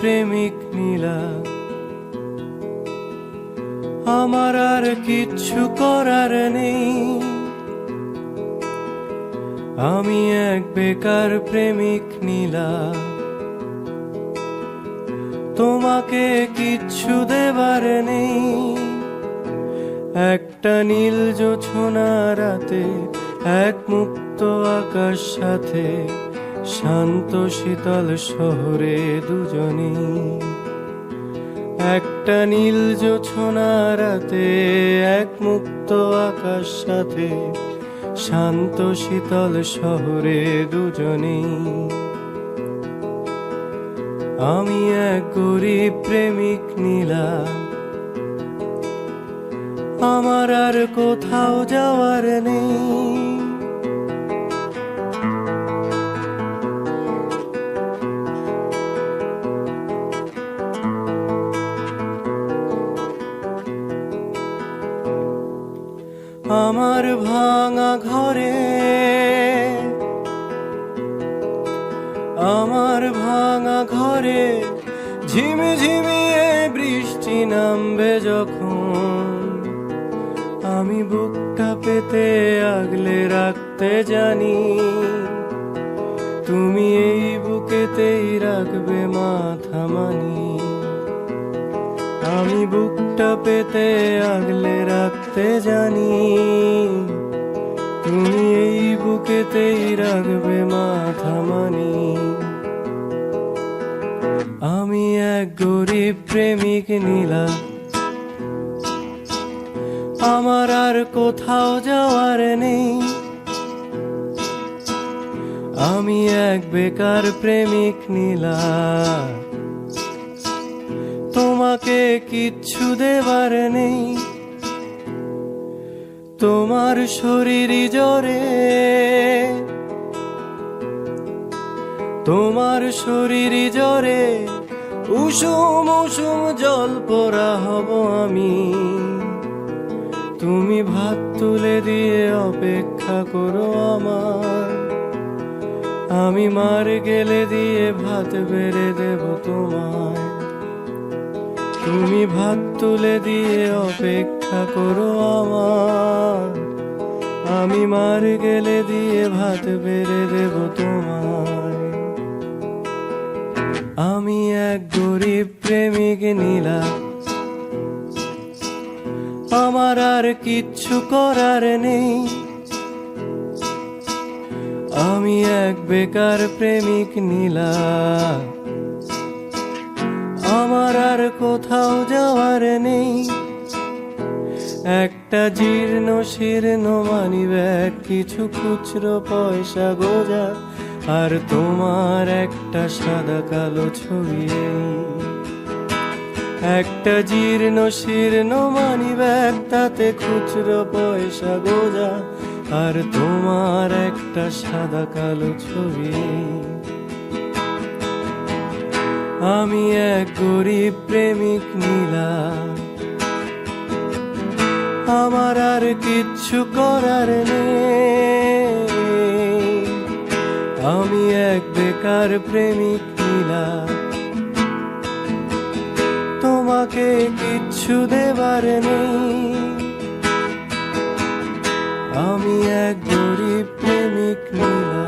প্রেমিক নীলা। আমার আর কিচ্ছু করার নেই। আমি এক বেকার প্রেমিক নীলা। তোমাকে কিচ্ছু দেবার নেই। একটা নীল জোছনা রাতে, এক মুক্ত আকাশ সাথে শান্ত শীতল শহরে দুজনে। একটা নীল জোছনা রাতে, এক মুক্ত আকাশ সাথে। শান্ত শীতল শহরে দুজনে। আমি এক গরিব প্রেমিক নীলা আমার আর কোথাও যাওয়ার নেই। আমার ভাঙা ঘরে। আমার ভাঙা ঘরে ঝিমি ঝিমিয়ে বৃষ্টি নামবে যখন। আমি বুকটা পেতে আগলে রাখতে জানি। তুমি এই বুকেতেই রাখবে মাথা মানি। আমি বুকটা পেতে আগলে রাখতে জানি। তুমি এই বুকেতেই রাখবে মাথা মানি। আমি এক গরিব প্রেমিক নীলা। আমার আর কোথাও যাওয়ার নেই। আমি এক বেকার প্রেমিক নীলা। তোমাকে কিচ্ছু দেবার নেই। তোমার শরীর জ্বরে। তোমার শরীর জ্বরে। উষুম উষুম জল পরা হব আমি। তুমি ভাত তুলে দিয়ে অপেক্ষা করো আমার। আমি মার গেলে দিয়ে ভাত বেড়ে দেব তোমায়। তুমি ভাত তুলে দিয়ে অপেক্ষা করো আমার। আমি মার গেলে দিয়ে ভাত বেড়ে দেব তোমায়। আমি এক গরিব প্রেমিক নীলা আমার আর কিচ্ছু করার নেই। আমি এক বেকার প্রেমিক নীলা আমার আর কোথাও যাওয়ার নেই। একটা জীর্ণ শীর্ণ মানি ব্যাগ, কিছু খুচরো পয়সা গোজা, আর তোমার একটা সাদা কালো ছবি একটা জীর্ণ শীর্ণ মানি ব্যাগ, তাতে খুচরো পয়সা গোজা, আর তোমার একটা সাদা কালো ছবি আমি এক গরিব প্রেমিক নীলা আমার আর কিচ্ছু করার নেই। আমি এক বেকার প্রেমিক নীলা তোমাকে কিচ্ছু দেবার নেই। আমি এক গরিব প্রেমিক নীলা